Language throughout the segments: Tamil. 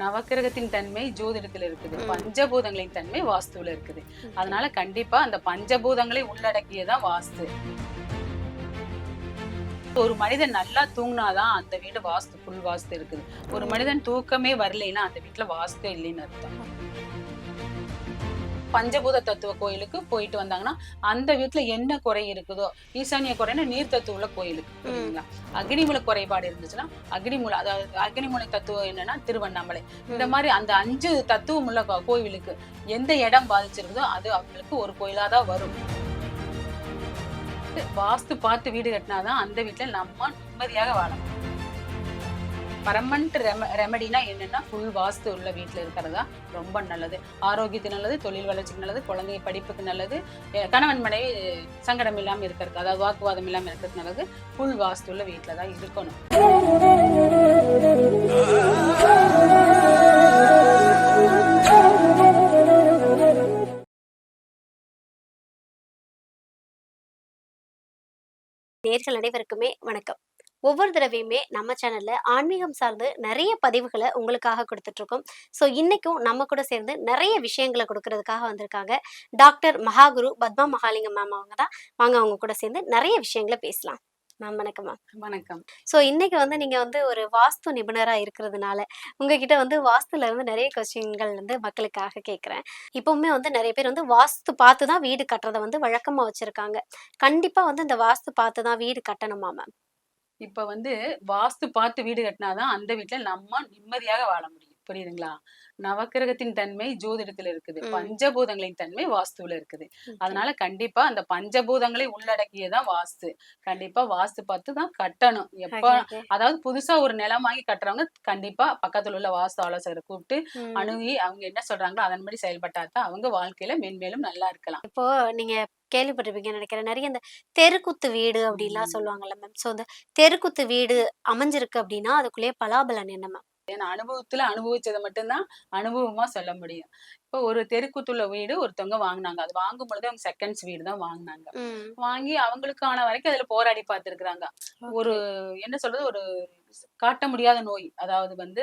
நவக்கிரகத்தின் தன்மை ஜோதிடத்துல இருக்குது. பஞ்சபூதங்களின் தன்மை வாஸ்துல இருக்குது. அதனால கண்டிப்பா அந்த பஞ்சபூதங்களை உள்ளடக்கியதான் வாஸ்து. ஒரு மனிதன் நல்லா தூங்கினாதான் அந்த வீடு வாஸ்து ஃபுல் வாஸ்து இருக்குது. ஒரு மனிதன் தூக்கமே வரலைன்னா அந்த வீட்டுல வாஸ்து இல்லைன்னு அர்த்தம். பஞ்சபூத தத்துவ கோயிலுக்கு போயிட்டு வந்தாங்கன்னா அந்த வீட்டுல என்ன குறை இருக்குதோ ஈசானிய குறைன்னா நீர் தத்துவ கோயிலுக்கு புரியுதுங்களா அக்னிமூல குறைபாடு இருந்துச்சுன்னா அக்னிமூல அதாவது அக்னிமூல தத்துவம் என்னன்னா திருவண்ணாமலை. இந்த மாதிரி அந்த அஞ்சு தத்துவம் உள்ள கோ- கோவிலுக்கு எந்த இடம் பாதிச்சிருக்குதோ அது அவங்களுக்கு ஒரு கோயிலா தான் வரும். வாஸ்து பார்த்து வீடு கட்டினாதான் அந்த வீட்டுல நம்ம நிம்மதியாக வாழலாம் பரமண்ட் ரெம ரெமடினா என்னன்னா ஃபுல் வாஸ்து உள்ள வீட்டில் இருக்கிறதா ரொம்ப நல்லது. ஆரோக்கியத்துக்கு நல்லது தொழில் வளர்ச்சிக்கு நல்லது குழந்தை படிப்புக்கு நல்லது கணவன் மனைவி சங்கடம் இல்லாமல் இருக்கிறது அதாவது வாக்குவாதம் இல்லாமல் இருக்கிறது நல்லது. ஃபுல் வாஸ்து உள்ள வீட்டில் தான் இருக்கணும். நேர்கள் அனைவருக்குமே வணக்கம். ஒவ்வொரு தடவையுமே நம்ம சேனல்ல ஆன்மீகம் சார்ந்து நிறைய பதிவுகளை உங்களுக்காக கொடுத்துட்டு இருக்கோம் ஸோ இன்னைக்கும் நம்ம கூட சேர்ந்து நிறைய விஷயங்களை கொடுக்கறதுக்காக வந்திருக்காங்க. டாக்டர் மகாகுரு பத்மா மகாலிங்கம் மேம் அவங்க தான். வாங்க அவங்க கூட சேர்ந்து நிறைய விஷயங்களை பேசலாம். மேம் வணக்கம் மேம் வணக்கம். ஸோ இன்னைக்கு வந்து நீங்க வந்து ஒரு வாஸ்து நிபுணரா இருக்கிறதுனால உங்ககிட்ட வந்து வாஸ்துல இருந்து நிறைய கொஸ்டின்கள் வந்து மக்களுக்காக கேட்குறேன் இப்பவுமே வந்து நிறைய பேர் வந்து வாஸ்து பார்த்து தான் வீடு கட்டுறதை வந்து வழக்கமா வச்சிருக்காங்க. கண்டிப்பா வந்து இந்த வாஸ்து பார்த்து தான் வீடு கட்டணுமா மேம் இப்ப வந்து வாஸ்து பார்த்து வீடு கட்டினாதான் அந்த வீட்டுல நம்ம நிம்மதியாக வாழ முடியும். புரியுதுங்களா நவக்கிரகத்தின் தன்மை ஜோதிடத்துல இருக்குது. பஞ்சபூதங்களின் தன்மை வாஸ்துல இருக்குது. அதனால கண்டிப்பா அந்த பஞ்சபூதங்களை உள்ளடக்கியதான் வாஸ்து கண்டிப்பா வாஸ்து பார்த்து தான் கட்டணும் எப்ப. அதாவது புதுசா ஒரு நிலம் வாங்கி கட்டுறவங்க கண்டிப்பா பக்கத்துல உள்ள வாஸ்து ஆலோசகரை கூப்பிட்டு. அணுகி அவங்க என்ன சொல்றாங்களோ அதன்படி செயல்பட்டா தான் அவங்க வாழ்க்கையில மென்மேலும் நல்லா இருக்கலாம் இப்போ நீங்க கேள்விப்பட்டிருப்பீங்கன்னு நினைக்கிறேன் நிறைய இந்த தெருக்குத்து வீடு அப்படின்லாம். சொல்லுவாங்கல்ல மேம் ஸோ இந்த தெருக்குத்து வீடு அமைஞ்சிருக்கு அப்படின்னா அதுக்குள்ளேயே பலாபலன் என்ன மேம் ஏன்னா அனுபவத்துல அனுபவிச்சதை மட்டும்தான் அனுபவமா சொல்ல முடியும். இப்போ ஒரு தெருக்குத்துள்ள வீடு ஒருத்தவங்க வாங்குனாங்க. அது வாங்கும் பொழுது அவங்க செகண்ட்ஸ் வீடு தான் வாங்குனாங்க. வாங்கி அவங்களுக்கான வரைக்கும் அதுல போராடி பார்த்திருக்கிறாங்க. ஒரு என்ன சொல்றது? ஒரு காட்ட முடியாத நோய். அதாவது வந்து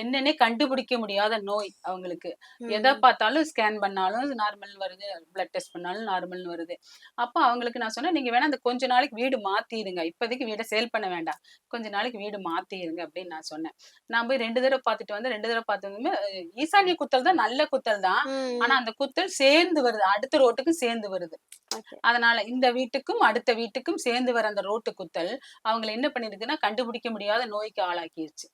என்னன்னே கண்டுபிடிக்க முடியாத நோய் அவங்களுக்கு. எதை பார்த்தாலும் ஸ்கேன் பண்ணாலும் நார்மல் வருது. பிளட் டெஸ்ட் பண்ணாலும் நார்மல்னு வருது. அப்போ அவங்களுக்கு நான் சொன்னேன் நீங்க வேணா அந்த கொஞ்ச நாளைக்கு வீடு மாத்திடுங்க. இப்போதைக்கு வீடை சேல் பண்ண வேண்டாம். கொஞ்ச நாளைக்கு வீடு மாத்திடுங்க. அப்படின்னு நான் சொன்னேன். நான் போய் ரெண்டு தடவை பார்த்துட்டு வந்து ரெண்டு தடவை பார்த்ததுமே ஈசானிய குத்தல் தான் நல்ல குத்தல் தான். ஆனா அந்த குத்தல் சேர்ந்து வருது. அடுத்த ரோட்டுக்கும் சேர்ந்து வருது. அதனால இந்த வீட்டுக்கும் அடுத்த வீட்டுக்கும் சேர்ந்து வர அந்த ரோட்டு குத்தல் அவங்களை என்ன பண்ணிருக்குன்னா கண்டுபிடிக்க முடியாத நோய்க்கு ஆளாக்கிருச்சு.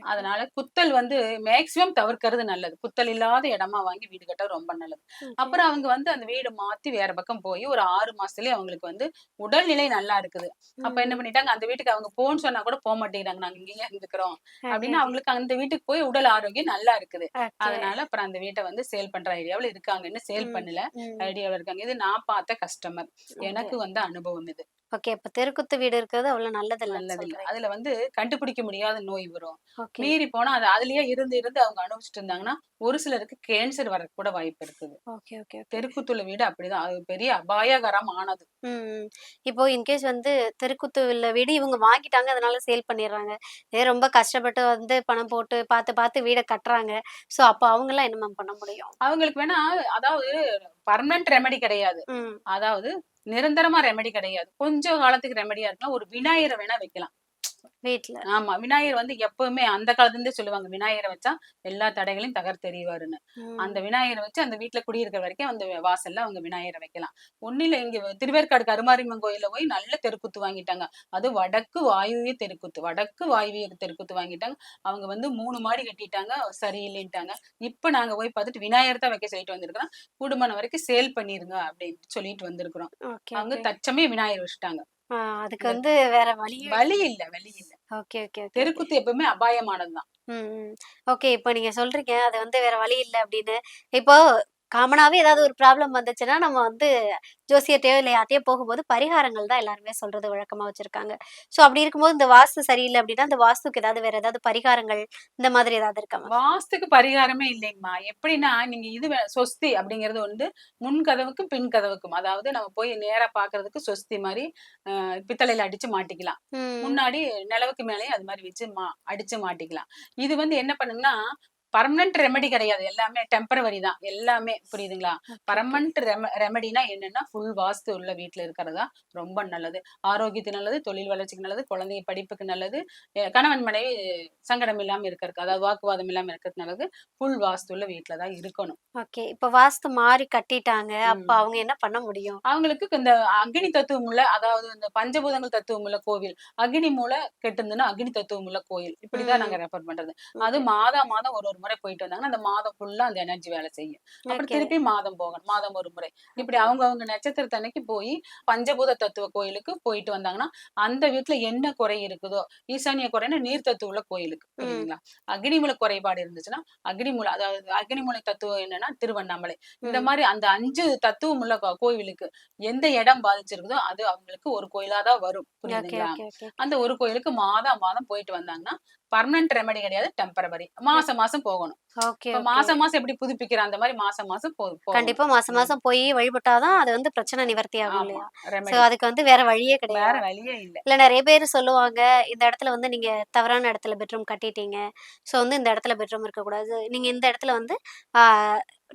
அதனால குத்தல் வந்து மேக்சிமம் தவிர்க்கிறது நல்லது. குத்தல் இல்லாத இடமா வாங்கி வீடு கட்ட ரொம்ப நல்லது. அப்புறம் அவங்க வந்து அந்த வீடு மாத்தி வேற பக்கம் போய் ஒரு ஆறு மாசத்துலயே அவங்களுக்கு வந்து உடல்நிலை நல்லா இருக்குது. அப்ப என்ன பண்ணிட்டாங்க? அந்த வீட்டுக்கு அவங்க போன்னு சொன்னா கூட போக மாட்டேங்கிறாங்க. நாங்க இங்கேயே இருந்துக்கிறோம். அப்படின்னு அவங்களுக்கு அந்த வீட்டுக்கு போய் உடல் ஆரோக்கியம் நல்லா இருக்குது. அதனால அப்புறம் அந்த வீட்டை வந்து சேல் பண்ற ஐடியாவில் இருக்காங்க. இன்னும் சேல். பண்ணல. ஐடியாவில் இருக்காங்க. இது நான் பார்த்த கஸ்டமர் எனக்கு வந்த அனுபவம் இது. ஓகே. இப்ப தெருக்குத்து வீடு இருக்கிறது அவ்வளவு நல்லது நல்லது இல்ல அதுல வந்து கண்டுபிடிக்க முடியாத நோய் வரும். மீறி போனா அது அதுலயே இருந்து இருந்து அவங்க அனுபவிச்சுட்டு இருந்தாங்கன்னா ஒரு சிலருக்கு கேன்சர் வர கூட வாய்ப்பு இருக்குது. ஓகே ஓகே தெருக்குத்துள்ள வீடு அப்படிதான். அது பெரிய அபாயகரம் ஆனது. இப்போ இன்கேஸ் வந்து தெருக்குத்து உள்ள வீடு இவங்க வாங்கிட்டாங்க அதனால சேல் பண்ணிடுறாங்க. இதே ரொம்ப கஷ்டப்பட்டு வந்து பணம் போட்டு பார்த்து பார்த்து வீடை கட்டுறாங்க. ஸோ அப்போ அவங்கெல்லாம் என்ன மேம் பண்ண முடியும்? அவங்களுக்கு வேணா அதாவது பர்மனன்ட் ரெமெடி கிடையாது. அதாவது நிரந்தரமா ரெமெடி கிடையாது. கொஞ்ச காலத்துக்கு ரெமெடியா இருக்கலாம் ஒரு விநாயகரை வேணா வைக்கலாம். வீட்ல. ஆமா. விநாயகர் வந்து எப்பவுமே அந்த காலத்துல இருந்தே சொல்லுவாங்க விநாயகரை வச்சா எல்லா தடைகளையும் தகர்த்தெறிவாருன்னு. அந்த விநாயகரை வச்சு அந்த வீட்டுல குடியிருக்கிற வரைக்கும் அந்த வாசல்ல அவங்க விநாயகரை வைக்கலாம். இல்ல இங்க திருவேற்காடு கருமாரியம்மன் கோயில்ல போய் நல்ல தெருக்குத்து வாங்கிட்டாங்க. அது வடக்கு வாயுவிய தெருக்குத்து வடக்கு வாயுவிய தெருக்குத்து வாங்கிட்டாங்க. அவங்க வந்து மூணு மாடி கட்டிட்டாங்க சரியில்லைன்ட்டாங்க. இப்ப நாங்க போய் பார்த்துட்டு விநாயகர் தான் வைக்க சொல்லிட்டு வந்திருக்கிறோம். கூடுமான வரைக்கும் சேல் பண்ணிருங்க அப்படின்னு சொல்லிட்டு வந்திருக்கிறோம். அவங்க தச்சமே விநாயகர் வச்சுட்டாங்க. அதுக்கு வந்து வேற வழி வழி இல்ல வழி இல்ல. ஓகே ஓகே தெருக்குத்து எப்பவுமே அபாயமானதுதான். ஓகே இப்போ நீங்க சொல்றீங்க அது வந்து வேற வழி இல்லை அப்படின்னு. இப்போ காமனாவே ஏதாவது ஒரு ப்ராப்ளம் வந்துச்சுன்னா நம்ம வந்து ஜோசியத்தையோ இல்லை யார்ட்டையோ போகும்போது பரிகாரங்கள் தான் எல்லாருமே சொல்றது வழக்கமா வச்சிருக்காங்க. ஸோ அப்படி இருக்கும்போது இந்த வாஸ்து சரியில்லை அப்படின்னா இந்த வாஸ்துக்கு ஏதாவது வேற ஏதாவது பரிகாரங்கள் இந்த மாதிரி ஏதாவது இருக்கா வாஸ்துக்கு பரிகாரமே இல்லைங்கம்மா. எப்படின்னா நீங்க இது சொஸ்தி அப்படிங்கிறது வந்து முன் கதவுக்கும் பின் கதவுக்கும். அதாவது நம்ம போய் நேரா பாக்குறதுக்கு சொஸ்தி மாதிரி பித்தளையில அடிச்சு மாட்டிக்கலாம். முன்னாடி நிலவுக்கு மேலேயும் அது மாதிரி வச்சு மா அடிச்சு மாட்டிக்கலாம். இது வந்து என்ன பண்ணுங்கன்னா பர்மனன்ட் ரெமெடி கிடையாது. எல்லாமே டெம்பரவரி தான். எல்லாமே புரியுதுங்களா? பர்மனன்ட் ரெமெடினா என்னன்னா ஃபுல் வாஸ்து உள்ள வீட்டுல இருக்கிறதா ரொம்ப நல்லது. ஆரோக்கியத்துக்கு நல்லது தொழில் வளர்ச்சிக்கு நல்லது குழந்தை படிப்புக்கு நல்லது கணவன் மனைவி சங்கடம் இல்லாம இருக்கிறதுக்கு அதாவது வாக்குவாதம் இல்லாம இருக்கிறது நல்லது ஃபுல் வாஸ்து உள்ள வீட்டுல தான் இருக்கணும். ஓகே இப்ப வாஸ்து மாறி கட்டிட்டாங்க அப்ப. அவங்க என்ன பண்ண முடியும்? அவங்களுக்கு இந்த அக்னி தத்துவம் உள்ள அதாவது இந்த பஞ்சபூதங்கள் தத்துவம் உள்ள கோவில் அக்னி மூல கெட்டிருந்துன்னா அக்னி தத்துவம் உள்ள கோயில். இப்படிதான். நாங்க ரெஃபர் பண்றது. அது மாதம் மாதம் ஒரு ஒரு முறை போயிட்டு வந்தாங்கன்னா அந்த மாதம் ஃபுல்லா அந்த எனர்ஜி வேலை செய்யும். அப்புறம். திருப்பி மாதம் போகணும். மாதம் ஒரு முறை. இப்படி அவங்க அவங்க நட்சத்திரத்தன்னைக்கு போய் பஞ்சபூத தத்துவ கோயிலுக்கு போயிட்டு வந்தாங்கன்னா அந்த வீட்டுல என்ன குறை இருக்குதோ ஈசானிய குறைன்னா நீர் தத்துவ உள்ள கோயிலுக்கு புரியுதுங்களா? அக்னிமூல குறைபாடு இருந்துச்சுன்னா அக்னிமூல அதாவது அக்னிமூல தத்துவம் என்னன்னா திருவண்ணாமலை. இந்த. மாதிரி அந்த அஞ்சு தத்துவம் உள்ள கோ- கோவிலுக்கு எந்த இடம் பாதிச்சிருக்குதோ அது அவங்களுக்கு ஒரு கோயிலா தான் வரும் புரியுதுங்களா? அந்த ஒரு கோயிலுக்கு மாதம் மாதம் போயிட்டு வந்தாங்கன்னா பர்மனன்ட் ரெமெடி கிடையாது டெம்பரவரி மாசம் மாசம் போகணும். மாசம் மாசம் எப்படி புதுப்பிக்கிற அந்த மாதிரி மாசம் மாசம் போ போகணும். கண்டிப்பா மாசம் மாசம் போய் வழிபட்டாதான் அது வந்து பிரச்சனை நிவர்த்தி ஆகும் இல்லையா? அதுக்கு வந்து வேற வழியே வேற கிடையாது. வழியே இல்ல. இல்ல நிறைய பேர் சொல்லுவாங்க இந்த இடத்துல வந்து நீங்க தவறான இடத்துல பெட்ரூம் கட்டிட்டீங்க. சோ வந்து இந்த இடத்துல பெட்ரூம் இருக்கக்கூடாது. நீங்க இந்த இடத்துல வந்து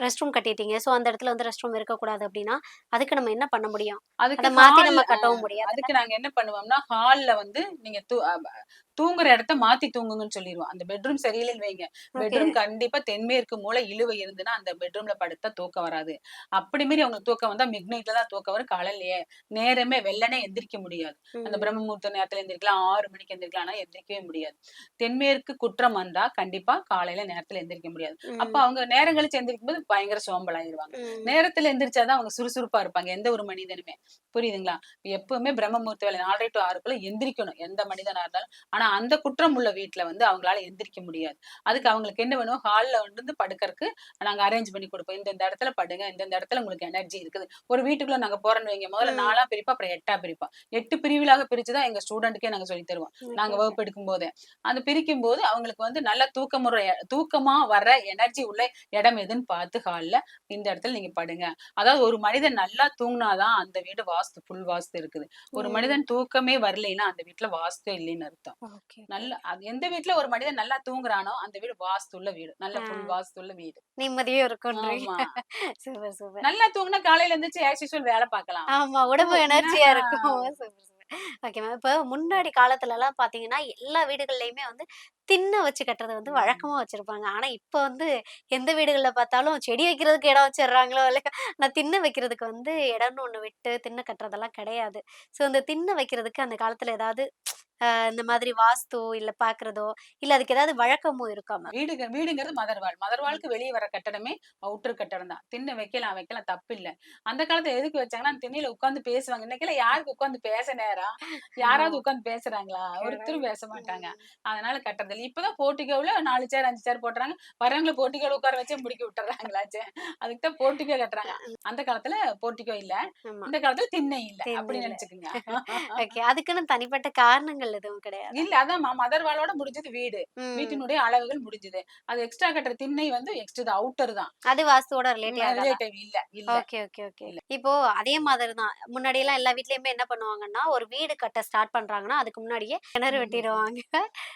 ரெஸ்ட் ரூம் கட்டிட்டீங்க. சோ அந்த இடத்துல வந்து ரெஸ்ட் ரூம் இருக்கக்கூடாது அப்படின்னா அதுக்கு நம்ம என்ன பண்ண முடியும்? அதுக்கு அதை மாத்தி நம்ம கட்டவும் முடியாது. அதுக்கு நாங்க என்ன பண்ணுவோம்னா ஹால்ல வந்து நீங்க தூங்குற இடத்த மாத்தி தூங்குங்கன்னு சொல்லிடுவோம் அந்த பெட்ரூம் சரியில்லைன்னு வைங்க. பெட்ரூம் கண்டிப்பா தென்மேற்கு மூலை இழுவை இருந்துன்னா அந்த பெட்ரூம்ல படுத்தா தூக்கம் வராது. அப்படி மீறி அவங்களுக்கு தூக்கம் வந்தா மிட் நைட்ல தான் தூக்கம் வரும். காலையிலேயே நேரமே வெள்ளனே எந்திரிக்க முடியாது. அந்த ம். பிரம்ம முகூர்த்த நேரத்துல எந்திரிக்கலாம். ஆறு மணிக்கு எந்திரிக்கலாம். ஆனா எந்திரிக்கவே முடியாது. தென்மேற்கு குற்றம் வந்தா கண்டிப்பா காலையில நேரத்துல எந்திரிக்க முடியாது. அப்ப அவங்க நேரம் கழிச்சு எந்திரிக்கும் போது பயங்கர சோம்பலாயிருவாங்க. நேரத்துல எந்திரிச்சாதான் அவங்க சுறுசுறுப்பா இருப்பாங்க. எந்த ஒரு மனிதனுமே. புரியுதுங்களா? எப்பவுமே பிரம்ம முகூர்த்த வேலை நாலரை டு ஆறுக்குள்ள எந்திரிக்கணும். எந்த மனிதனா இருந்தாலும். ஆனா அந்த குற்றம் உள்ள வீட்டுல வந்து அவங்களால எந்திரிக்க முடியாது. அதுக்கு அவங்களுக்கு என்ன வேணும் ஹால்ல வந்து படுக்கறதுக்கு நாங்க அரேஞ்ச் பண்ணி கொடுப்போம். இந்த இடத்துல படுங்க இந்த இடத்துல உங்களுக்கு எனர்ஜி இருக்குது. ஒரு வீட்டுக்குள்ள நாங்க போறோம்னு வைங்க முதல்ல. நாலா பிரிப்பா அப்புறம் எட்டா பிரிப்பா எட்டு பிரிவுகளாக பிரிச்சுதான் எங்க ஸ்டூடெண்ட்டுக்கே நாங்க சொல்லி தருவோம். நாங்க வகுப்பு எடுக்கும் போதே அந்த பிரிக்கும் போது அவங்களுக்கு வந்து நல்ல தூக்கமுற தூக்கமா வர்ற எனர்ஜி உள்ள இடம் எதுன்னு பார்த்து ஹால்ல இந்த இடத்துல நீங்க படுங்க. அதாவது ஒரு மனிதன் நல்லா தூங்கினாதான் அந்த வீடு வாஸ்து ஃபுல் வாஸ்து இருக்குது. ஒரு. மனிதன் தூக்கமே வரலைன்னா அந்த வீட்டுல வாஸ்து இல்லைன்னு அர்த்தம். நல்ல எந்த வீட்டுல ஒரு மனிதன் நல்லா தூங்குறானோ அந்த வீடு வாஸ்துள்ள வீடு. நல்ல ஃபுல் ஆ. வாஸ்துள்ள வீடு. நிம்மதியும் இருக்குன்றீங்க ஆமா. Super super. நல்லா தூங்குனா காலையில இருந்துச்சு ஆஸ் யூஸ்வல் வேலை பார்க்கலாம். ஆமா உடம்பு. எனர்ஜியா. இருக்கும். ஓகே மேம் இப்போ முன்னாடி காலத்துல எல்லாம் பாத்தீங்கன்னா எல்லா வீடுகள்லயுமே வந்து திண்ணை வச்சு கட்டுறது வந்து. வழக்கமா வச்சிருப்பாங்க. ஆனா இப்ப வந்து எந்த வீடுகள்ல பார்த்தாலும் செடி வைக்கிறதுக்கு இடம் வச்சிடுறாங்களோ இல்லையா நான் திண்ணை வைக்கிறதுக்கு வந்து இடம்னு ஒண்ணு விட்டு திண்ணை கட்டுறதெல்லாம் கிடையாது. சோ இந்த திண்ணை வைக்கிறதுக்கு அந்த காலத்துல ஏதாவது இந்த மாதிரி வாஸ்து இல்ல பாக்குறதோ இல்ல அதுக்கு ஏதாவது வழக்கமும் இருக்கா மேம் வீடுங்க வீடுங்கிறது மதர்வாள் மதர்வாளுக்கு வெளியே வர கட்டடமே அவுட்டர் கட்டடம் தான். திண்ணை வைக்கலாம் வைக்கலாம் தப்பு இல்ல அந்த காலத்துல எதுக்கு வச்சாங்கன்னா அந்த திண்ணையில உட்கார்ந்து பேசுவாங்க. இன்னைக்கெல்லாம் யாருக்கு உட்கார்ந்து பேச நேரம் யாராவது உட்கார்ந்து பேசுறாங்களா? ஒருத்தரும் பேச மாட்டாங்க. அதனால கட்டுறது இல்ல இப்பதான் போட்டிக்கோவுல நாலு சேர் அஞ்சு சேர் போட்டுறாங்க. வரவங்களை போட்டிக்கோல உட்கார வச்சே முடிக்க விட்டுறாங்களாச்சே. அதுக்கு தான் போர்ட்டிகோ கட்டுறாங்க. அந்த காலத்துல போர்ட்டிகோ இல்ல. ஆமா. இந்த காலத்துல திண்ணை இல்ல. திண்ணை அப்படி. நினைச்சுக்குங்க. ஓகே அதுக்குன்னு தனிப்பட்ட காரணங்கள் எதுவும் கிடையாது? இல்ல அதான் மதர்வாளோட முடிஞ்சது வீடு. வீட்டினுடைய அளவுகள் முடிஞ்சது. அது எக்ஸ்ட்ரா கட்டுற திண்ணை வந்து எக்ஸ்ட்ரா அவுட்டர் தான். அது வாஸ்துவோட ரிலேட்டிவ் இல்ல இல்ல. Okay okay okay. இப்போ அதே மாதிரி தான். முன்னாடி எல்லாம் எல்லா வீட்லயுமே என்ன பண்ணுவாங்கன்னா ஒரு வீடு கட்ட ஸ்டார்ட் பண்றாங்கன்னா அதுக்கு முன்னாடியே கிணறு. வெட்டிடுவாங்க.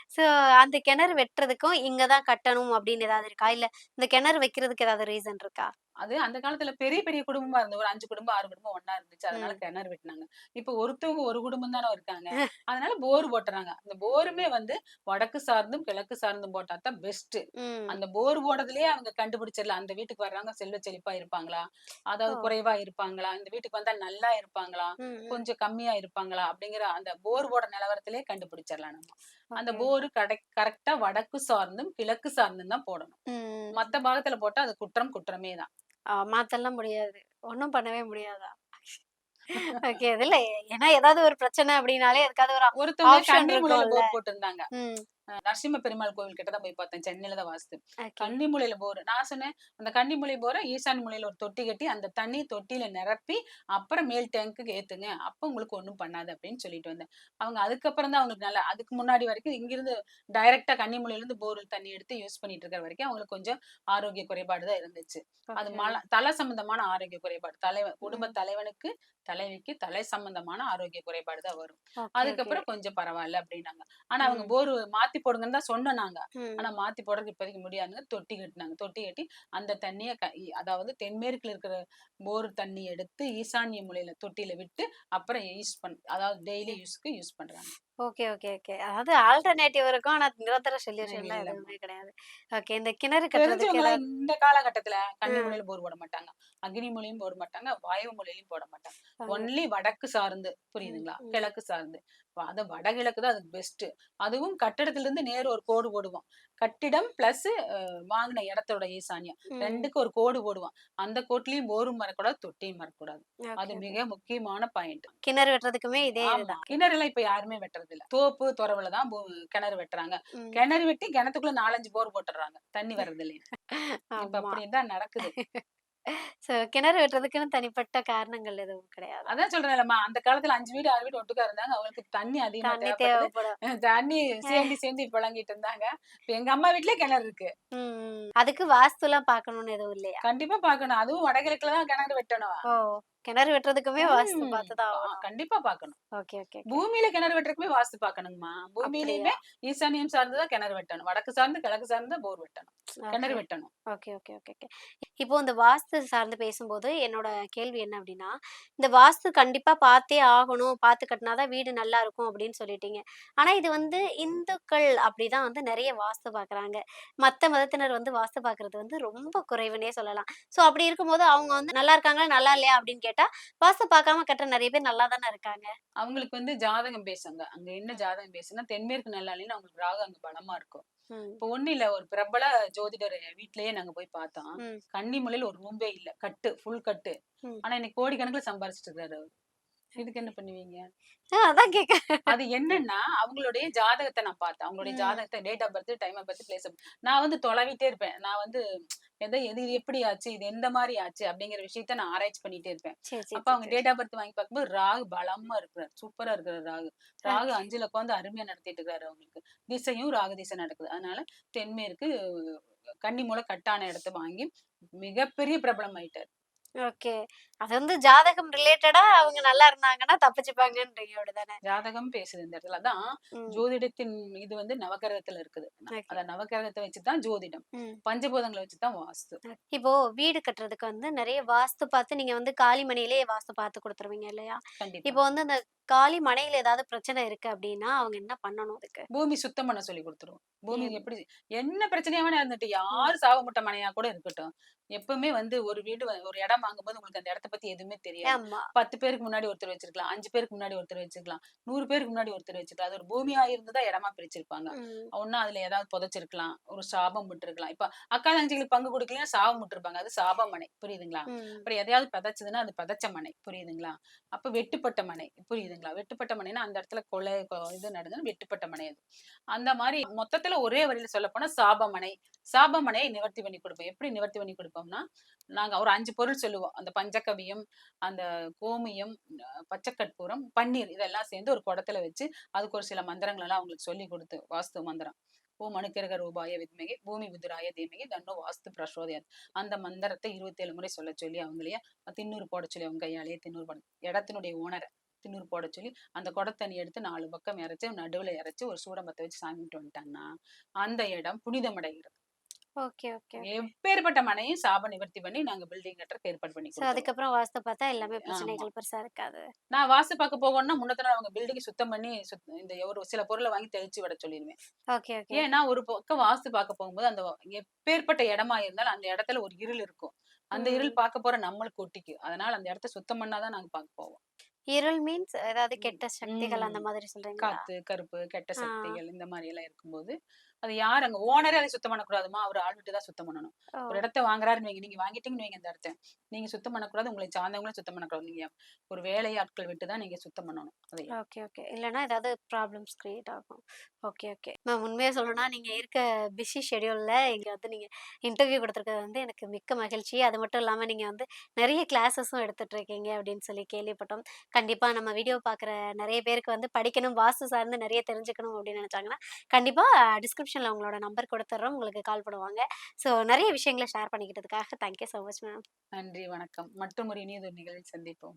சோ அந்த கிணறு வெட்டுறதுக்கும் இங்க தான் கட்டணும் அப்படின்னு ஏதாவது இருக்கா? இல்ல இந்த கிணறு வைக்கிறதுக்கு ஏதாவது ரீசன் இருக்கா? அது அந்த காலத்துல பெரிய பெரிய குடும்பமா இருந்தது ஒரு அஞ்சு குடும்பம் ஆறு குடும்பம் ஒண்ணா இருந்துச்சு. அதனால. கிணறு வெட்டினாங்க. இப்ப ஒருத்தவங்க ஒரு குடும்பம் தானே இருக்காங்க. அதனால போர் போட்டுறாங்க அந்த போருமே வந்து வடக்கு சார்ந்தும் கிழக்கு சார்ந்தும் போட்டா தான் பெஸ்ட். அந்த போர் போடுறதுலயே அவங்க கண்டுபிடிச்சிடலாம். அந்த வீட்டுக்கு வர்றவங்க செல்வ செழிப்பா இருப்பாங்களா? அதாவது. குறைவா இருப்பாங்களா? இந்த வீட்டுக்கு வந்தா நல்லா இருப்பாங்களா. கொஞ்சம் கம்மியா இருப்பாங்களா? அப்படிங்கிற அந்த போர் போட நிலவரத்திலே கண்டுபிடிச்சிடலாம் நம்ம. அந்த. போரு கடை கரெக்டா வடக்கு சார்ந்தும் கிழக்கு சார்ந்தும் தான் போடணும். மத்த பாகத்துல போட்டா அது குற்றம் குற்றமே தான் ஆ, மாத்தலாம் முடியாது ஒண்ணும் பண்ணவே முடியாதா ஓகே இதுல ஏன்னா ஏதாவது ஒரு பிரச்சனை அப்படின்னாலே அதுக்காவது ஒரு ஒருத்தவங்க போட்டிருந்தாங்க. நரசிம்ம பெருமாள் கோவில் கிட்ட தான் போய் பார்த்தேன் சென்னையில தான் வாஸ்து. கன்னிமுலையில போர் நான் சொன்னேன் அந்த கன்னிமுலை போரை ஈசான் முலையில ஒரு தொட்டி கட்டி அந்த தண்ணி தொட்டியில நிரப்பி அப்புறம் மேல் டேங்க்குக்கு ஏத்துங்க அப்ப உங்களுக்கு ஒண்ணும் பண்ணாது அப்படின்னு சொல்லிட்டு வந்தேன் அவங்க அதுக்கப்புறம் தான் அவங்களுக்கு நல்லா அதுக்கு முன்னாடி வரைக்கும் இங்கிருந்து டைரக்டா கன்னிமுலையில இருந்து போரில் தண்ணி எடுத்து யூஸ் பண்ணிட்டு இருக்கிற வரைக்கும் அவங்களுக்கு கொஞ்சம் ஆரோக்கிய குறைபாடு தான் இருந்துச்சு அது. மல தலை சம்பந்தமான ஆரோக்கிய குறைபாடு தலைவன் குடும்ப தலைவனுக்கு தலைவிக்கு தலை சம்பந்தமான ஆரோக்கிய குறைபாடு தான் வரும். அதுக்கப்புறம் கொஞ்சம் பரவாயில்ல அப்படின்னாங்க ஆனா அவங்க. போர் மாத்தி மாத்தி போடுங்கன்னு தான் சொன்னோம் நாங்க. ஆனா மாத்தி போடுறதுக்கு இப்போதைக்கு முடியாதுங்க. தொட்டி கட்டினாங்க. தொட்டி கட்டி அந்த தண்ணிய அதாவது தென்மேற்குல இருக்கிற போர் தண்ணி எடுத்து ஈசான்ய மூலையில தொட்டியில விட்டு அப்புறம் யூஸ் பண் அதாவது டெய்லி யூஸ்க்கு யூஸ் பண்றாங்க. Okay okay okay. அதாவது ஆல்டர்னேட்டிவ் இருக்கும். ஆனா நிரந்தர சொல்யூஷன்லாம். எதுவுமே கிடையாது. ஓகே இந்த கிணறு கட்டுறதுக்கு இந்த காலகட்டத்துல கன்னி ம். மூலையில போர் போட மாட்டாங்க. அக்னி மூலையும் போட மாட்டாங்க. வாயு மூலையிலும் போட மாட்டாங்க. ஒன்லி வடக்கு சார்ந்து. புரியுதுங்களா. கிழக்கு சார்ந்து. அது வடகிழக்கு தான் அதுக்கு பெஸ்ட் அதுவும் கட்டிடத்துல இருந்து நேரு ஒரு கோடு போடுவோம் கட்டிடம் பிளஸ் வாங்கின இடத்தோட ஈசான்யம். ரெண்டுக்கு ஒரு கோடு போடுவோம் அந்த கோட்லயும் போரும் மறக்கூடாது தொட்டியும் மறக்கூடாது. Okay, அது. மிக முக்கியமான பாயிண்ட் கிணறு வெட்டுறதுக்குமே இதே கிணறு எல்லாம் இப்ப யாருமே வெட்டுறது இல்ல தோப்பு துறவுல தான் பூ- கிணறு வெட்டுறாங்க. கிணறு வெட்டி கிணத்துக்குள்ள நாலஞ்சு போர் போட்டுறாங்க. தண்ணி வர்றது இல்லையா இப்ப ஆமா. அப்படிதான் நடக்குது. சோ கிணறு வெட்டுறதுக்குன்னு தனிப்பட்ட காரணங்கள் எதுவும் கிடையாது. அதான் சொல்றேன்லம்மா. அந்த காலத்துல அஞ்சு வீடு ஆறு வீடு ஒட்டுக்கா இருந்தாங்க. அவங்களுக்கு தண்ணி அதிகமா தண்ணி தேவைப்படுது தேவைப்படும். தண்ணி சேர்ந்து சேர்ந்து புழங்கிட்டு இருந்தாங்க. இப்ப எங்க அம்மா வீட்லயே கிணறு இருக்கு. ம். அதுக்கு வாஸ்து எல்லாம் பாக்கணும்னு எதுவும் இல்லையா? கண்டிப்பா பாக்கணும் அதுவும் வடகிழக்குல தான் கிணறு வெட்டணும். ஓ கிணறு வெட்டுறதுக்குமே வாஸ்து ம். பார்த்துதான் ஆ, கண்டிப்பா பாக்கணும் ஓகே ஓகே பூமியில கிணறு வெட்டுறதுக்குமே வாஸ்து பாக்கணுங்கம்மா பூமியிலயுமே ஈசானியம் சார்ந்துதான் கிணறு வெட்டணும். வடக்கு சார்ந்து கிழக்கு சார்ந்து போர் வெட்டணும். கிணறு வெட்டணும். Okay okay okay okay. இப்போ இந்த வாஸ்து சார்ந்து பேசும்போது என்னோட கேள்வி என்ன அப்படின்னா இந்த வாஸ்து கண்டிப்பா பார்த்தே ஆகணும் பார்த்து கட்டினாதான் வீடு நல்லா இருக்கும் அப்படின்னு சொல்லிட்டீங்க. ஆனா இது வந்து இந்துக்கள் அப்படிதான் வந்து நிறைய வாஸ்து பார்க்கறாங்க. மத்த மதத்தினர் வந்து வாஸ்து பார்க்கிறது வந்து ரொம்ப குறைவுனே சொல்லலாம். சோ அப்படி இருக்கும்போது அவங்க வந்து நல்லா இருக்காங்களா நல்லா இல்லையா அப்படின்னு கேட்டா வாஸ்து பார்க்காம கட்டுற நிறைய பேர் நல்லா தானே இருக்காங்க. அவங்களுக்கு வந்து ஜாதகம் பேசுங்க. அங்க என்ன ஜாதகம் பேசுனா தென்மேற்கு நல்லாளின்னு அவங்களுக்கு ராகு அங்க பலமா இருக்கும். இப்ப ஒண்ணு இல்ல. ஒரு பிரபல ஜோதிடர் வீட்லயே நாங்க போய் பார்த்தோம். ம். கன்னிமலையில ஒரு ரூம்பே இல்ல. கட்டு. ஃபுல் கட்டு. ஆனா இன்னைக்கு கோடிக்கணக்குல சம்பாரிச்சிட்டு இருக்காரு இதுக்கு என்ன பண்ணுவீங்க? அதான் கேட்க அது என்னன்னா அவங்களுடைய ஜாதகத்தை நான் பார்த்தேன். அவங்களுடைய. ஜாதகத்தை date of birth time of birth place நான் வந்து தொலைவிட்டே இருப்பேன். நான் வந்து எதை எது எப்படி ஆச்சு இது எந்த மாதிரி ஆச்சு அப்படிங்கிற விஷயத்த நான் ஆராய்ச்சி பண்ணிட்டே இருப்பேன். அப்ப அவங்க டேட் ஆஃப் பர்த் வாங்கி பார்க்கும்போது ராகு பலமா இருக்கிறார். சூப்பரா இருக்கிறார் ராகு. ராகு அஞ்சுல உட்காந்து அருமையா நடத்திட்டு இருக்காரு அவங்களுக்கு. திசையும் ராகு திசை நடக்குது. அதனால தென்மேற்கு கன்னி மூலை கட்டான இடத்த வாங்கி மிகப்பெரிய பிரபலம் ஆயிட்டார். ஓகே. அது வந்து ஜாதகம் ரிலேட்டடா அவங்க நல்லா இருந்தாங்கன்னா தப்பிச்சுப்பாங்கன்றீங்க அப்படிதானே ஜாதகம் பேசுது இந்த இடத்துல. அதான் ஜோதிடத்தின் இது வந்து நவகிரகத்துல இருக்குது. அத நவகிரகத்தை வச்சுதான் ஜோதிடம். பஞ்சபூதங்களை வச்சுதான் வாஸ்து. இப்போ வீடு கட்டுறதுக்கு வந்து நிறைய வாஸ்து பார்த்து நீங்க வந்து காலி மனையிலேயே வாஸ்து பார்த்து கொடுத்துருவீங்க இல்லையா? இப்போ வந்து அந்த காலி மனையில ஏதாவது பிரச்சனை இருக்கு அப்படின்னா அவங்க என்ன பண்ணணும் அதுக்கு? பூமி சுத்தம் பண்ண சொல்லி கொடுத்துருவோம் பூமி. எப்படி என்ன பிரச்சனையா வேணா இருந்துட்டு யாரு சாவமுட்ட மனையா கூட இருக்கட்டும். எப்பவுமே வந்து ஒரு வீடு ஒரு இடம் வாங்கும்போது உங்களுக்கு அந்த இடத்த பத்தி எதுவுமே தெரியாது. பத்து பேருக்கு முன்னாடி ஒருத்தர் வச்சிருக்கலாம். அஞ்சு பேருக்கு முன்னாடி ஒருத்தர் வச்சிருக்கலாம். நூறு பேருக்கு முன்னாடி ஒருத்தர் வச்சிருக்கலாம். அது ஒரு பூமியா இருந்துதான் இடமா பிரிச்சிருப்பாங்க. ஒன்னா அதுல ஏதாவது புதைச்சிருக்கலாம். ஒரு சாபம் விட்டுருக்கலாம். இப்ப அக்கா தங்கச்சிகளுக்கு பங்கு கொடுக்கலாம் சாபம் விட்டுருப்பாங்க. அது சாப மனை. புரியுதுங்களா? அப்புறம் எதையாவது பதைச்சதுன்னா அது பதைச்ச மனை. புரியுதுங்களா? அப்ப வெட்டுப்பட்ட மனை. புரியுதுங்களா? வெட்டுப்பட்ட மனைனா அந்த இடத்துல கொலை இது நடந்தது வெட்டுப்பட்ட மனை அது. அந்த மாதிரி மொத்தத்துல ஒரே வரியில சொல்ல போனா சாபமனை. சாபமனையை நிவர்த்தி பண்ணி கொடுப்போம். எப்படி நிவர்த்தி பண்ணி கொடுப்போம்னா நாங்க ஒரு அஞ்சு பொருள் சொல்லுவோம். அந்த பஞ்சகவியம் அந்த கோமியம் பச்சைக்கற்பூரம் பன்னீர் இதெல்லாம் சேர்ந்து ஒரு குடத்துல வச்சு அதுக்கு ஒரு சில மந்திரங்கள் எல்லாம் அவங்களுக்கு சொல்லி கொடுத்து வாஸ்து மந்திரம். ஓம் அணுக்கிரக ரூபாய வித்மகி பூமி புதிராய தீமகி தன்னோ வாஸ்து பிரசோதயம் அந்த மந்திரத்தை இருபத்தேழு முறை சொல்ல சொல்லி அவங்களையே தின்னூறு போட சொல்லி அவங்க கையாலேயே தின்னூறு போட இடத்தினுடைய ஓனரை. திண்ணூறு போட சொல்லி அந்த குடத்தண்ணி எடுத்து நாலு பக்கம் இறைச்சி நடுவுல இறைச்சி ஒரு சூடம்பத்தை வச்சு சாமி கும்பிட்டு வந்துட்டாங்கன்னா அந்த இடம் புனிதமடைகிறது. எப்பேற்பட்ட மனையும் சாப நிவர்த்தி பண்ணி நாங்க பில்டிங் கட்டுறதுக்கு ஏற்பாடு பண்ணி. அதுக்கப்புறம் வாஸ்து பார்த்தா எல்லாமே பிரச்சனைகள் பெருசா இருக்காது. நான் வாஸ்து பார்க்க போகணும்னா முன்னத்த நாள் அவங்க பில்டிங் சுத்தம் பண்ணி இந்த ஒரு சில பொருளை வாங்கி தெளிச்சு விட சொல்லிடுவேன். ஏன்னா ஒரு பக்கம் வாஸ்து பார்க்க போகும்போது அந்த எப்பேற்பட்ட இடமா இருந்தாலும் அந்த இடத்துல ஒரு இருள் இருக்கும். அந்த. இருள் பார்க்க போற நம்மளுக்கு ஒட்டிக்கு அதனால அந்த இடத்த சுத்தம் பண்ணாதான் நாங்க பார்க்க போவோம். இருள் மீன்ஸ் ஏதாவது கெட்ட சக்திகள் அந்த. மாதிரி சொல்றீங்களா காத்து கருப்பு கெட்ட. சக்திகள் இந்த மாதிரி எல்லாம் இருக்கும்போது அது யார் அங்க ஓனரே அதை சுத்தம் பண்ணக்கூடாதுமா? அவர் ஆள் விட்டு தான் சுத்தம் பண்ணணும். ஒரு இடத்த வாங்குறாருன்னு வைங்க. நீங்க வாங்கிட்டீங்கன்னு வைங்க அந்த இடத்த. நீங்க சுத்தம் பண்ணக்கூடாது. உங்களை சார்ந்தவங்களும் சுத்தம் பண்ணக்கூடாது. நீங்க ஒரு வேலையாட்கள் விட்டு தான் நீங்க சுத்தம் பண்ணணும். அதை ஓகே ஓகே. இல்லைன்னா ஏதாவது ப்ராப்ளம்ஸ் கிரியேட் ஆகும். Okay okay. மேம் உண்மையாக சொல்லணும்னா நீங்கள் இருக்க பிஸி ஷெடியூலில் இங்கே வந்து நீங்கள் இன்டர்வியூ கொடுத்துருக்கிறது வந்து எனக்கு மிக்க மகிழ்ச்சி. அது மட்டும் இல்லாமல் நீங்கள் வந்து நிறைய கிளாஸஸும் எடுத்துட்டு இருக்கீங்க அப்படின்னு சொல்லி கேள்விப்பட்டோம். கண்டிப்பாக நம்ம வீடியோ பார்க்குற நிறைய பேருக்கு வந்து படிக்கணும். வாஸ்து சார்ந்து நிறைய தெரிஞ்சுக்கணும் அப்படின்னு நினச்சாங்கன்னா கண்டிப்பாக டிஸ்கிரிப்ஷனில் உங்களோட நம்பர் கொடுத்துட்றோம் உங்களுக்கு கால் பண்ணுவாங்க. ஸோ நிறைய விஷயங்களை share பண்ணிக்கிட்டதுக்காக thank you so much ma'am நன்றி வணக்கம். மற்றும் ஒரு இனியதொரு நிகழ்வில் சந்திப்போம்.